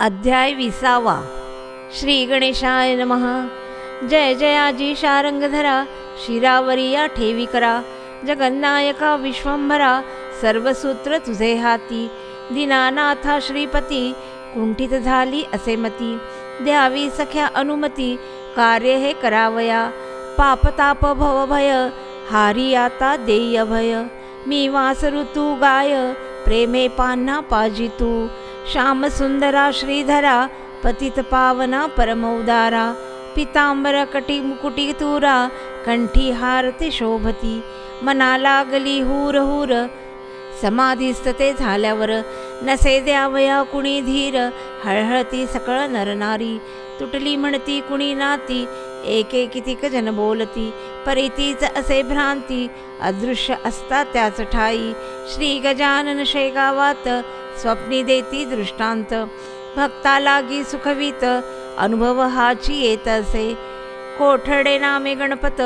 अध्याय विसावा. श्री गणेशाय नमः. जय जयाजी शारंगधरा शिरावरिया ठेवी करा. जगन्नायका विश्वंभरा. सर्वसूत्र तुझे हाती. दिनानाथा श्रीपती. कुंठित झाली असे मती. द्यावी सख्या अनुमती. कार्य हे करावया. पापताप भवभय हारी आता देय भय. मी वास ऋतू गाय. प्रेमे पान्हा पाजितू श्यामसुंदरा श्रीधरा पतितपावना परमौदारा पिताम्बरकटिमुकुटितूरा कटी तुरा कंठी हारते शोभती मनाला गली हूर हूर समाधीस्त ते झाल्यावर नसे द्यावया कुणी धीर हळहळती सकळ नरनारी तुटली म्हणती कुणी नाती एके कितीक जन बोलती परितीच असे भ्रांती अदृश्य असता त्याच ठाई. श्री गजानन शेगावात स्वप्नी देती दृष्टांत भक्ता लागी सुखवीत अनुभव हाची येत असे. कोठडे नामे गणपत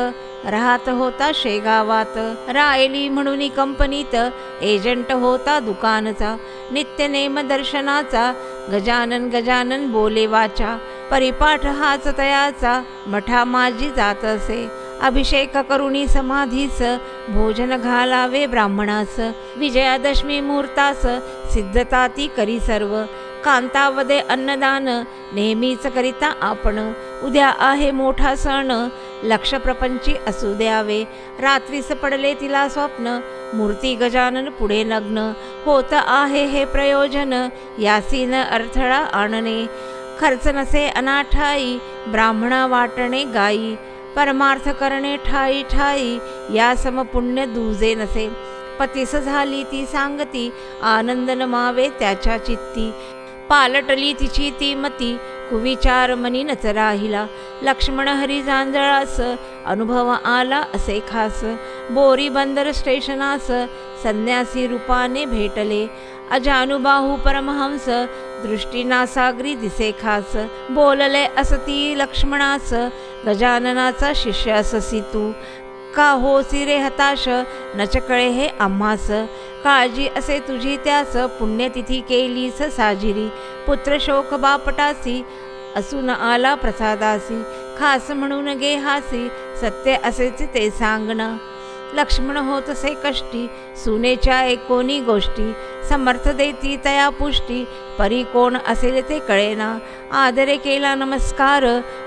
राहत होता शेगावात. रायली म्हणून कंपनीत एजंट होता दुकानचा. नित्य नेम दर्शनाचा गजानन गजानन बोले वाचा परिपाठ हाच तयाचा मठा माझी जात असे. अभिषेक करुणी समाधीस भोजन घालावे ब्राह्मणास. विजयादशमी मुहूर्तास सिद्धता ती करी सर्व. कांतावदे अन्नदान नेहमीच करिता आपण. उद्या आहे मोठा सण लक्ष प्रपंची असू द्यावे. रात्रीस पडले तिला स्वप्न मूर्ती गजानन पुढे नग्न. होत आहे हे प्रयोजन यासीन अडथळा आणणे. खर्च नसे अनाठाई ब्राह्मणा वाटणे गाई परमार्थ करणे ठाई ठाई या समपुण्य दुजे नसे. पतीस झाली ती सांगती आनंद नमावे त्याच्या चित्ती. पालटली तिची ती मती कुविचार मनी नच राहिला. लक्ष्मण हरी जांजळास अनुभव आला असे खास. बोरी बंदर स्टेशनास संन्यासी रूपाने भेटले. अजानुबाहू परमहंस दृष्टीना सागरी दिसे खास बोलले असती लक्ष्मणास गजाननाचा शिष्य अससी तू. का हो सिरे हताश? नचकळे हे आम्हास. काळजी असे तुझी त्यास पुण्यतिथी केलीस साजिरी. पुत्र शोक बापटासी असून आला प्रसादासी. खास म्हणून गे हासी सत्य असेच ते सांगणं. लक्ष्मण होतसे कष्टी सुनेच्या एकोणी गोष्टी समर्थ देती तया पुष्टी परी कोण असेल ते कळेना. आदरे केला नमस्कार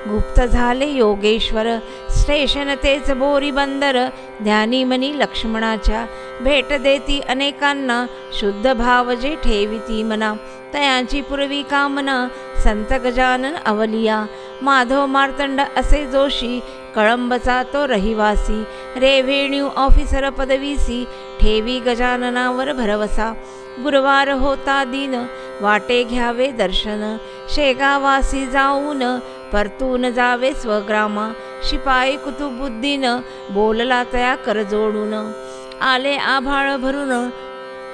गुप्त झाले योगेश्वर स्टेशन तेच बोरी बंदर ध्यानी मनी लक्ष्मणाच्या. भेट देती अनेकांना शुद्ध भाव जे ठेविती मना. तयांची पूर्वी कामना संत गजानन अवलिया. माधव मार्तंड असे जोशी कळंबचा तो रहिवासी. रेव्हेन्यू ऑफिसर पदवीसी. ठेवी गजाननावर भरवसा. गुरुवार होता दिन. वाटे घ्यावे दर्शन. शेगावासी जाऊन. परतून जावे स्वग्रामा. शिपाई कुतुबुद्दीन. बोलला तया कर जोडून. आले आभाळ भरून.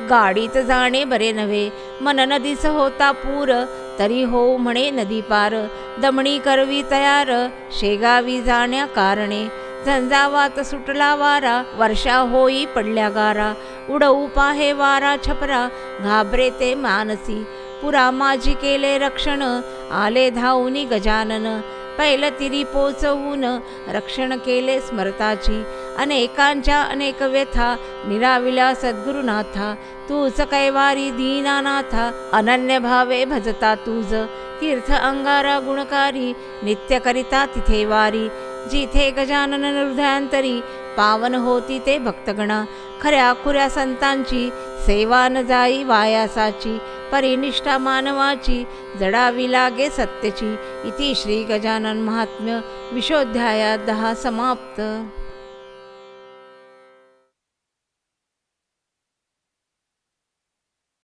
गाडीत जाणे बरे नव्हे. मन नदीस होता पूर. तरी हो म्हणे नदी पार. दमणी करवी तयार शेगावी जाण्या कारणे. झंझावात सुटला वारा वर्षा होई पडल्या गारा. उडवू पाहे वारा छपरा घाबरे ते मानसी. पुरा माझी केले रक्षण आले धावूनी गजानन. पैल तिरी पोचवून रक्षण केले स्मरताची. अनेकांच्या अनेक व्यथा निराविला सद्गुरुनाथा तूच कैवारी दीनानाथा अनन्य भावे भजता तुझ तीर्थ अंगारा गुणकारी नित्य करिता तिथे वारी जिथे गजानन हृदयांतरी पावन होती ते भक्तगणा खऱ्या खुऱ्या संतांची सेवा न जाई वायासाची परिनिष्ठा मानवाची जडावी लागे सत्यची इति श्री गजानन महात्म्य विशोध्याया दहा समाप्त.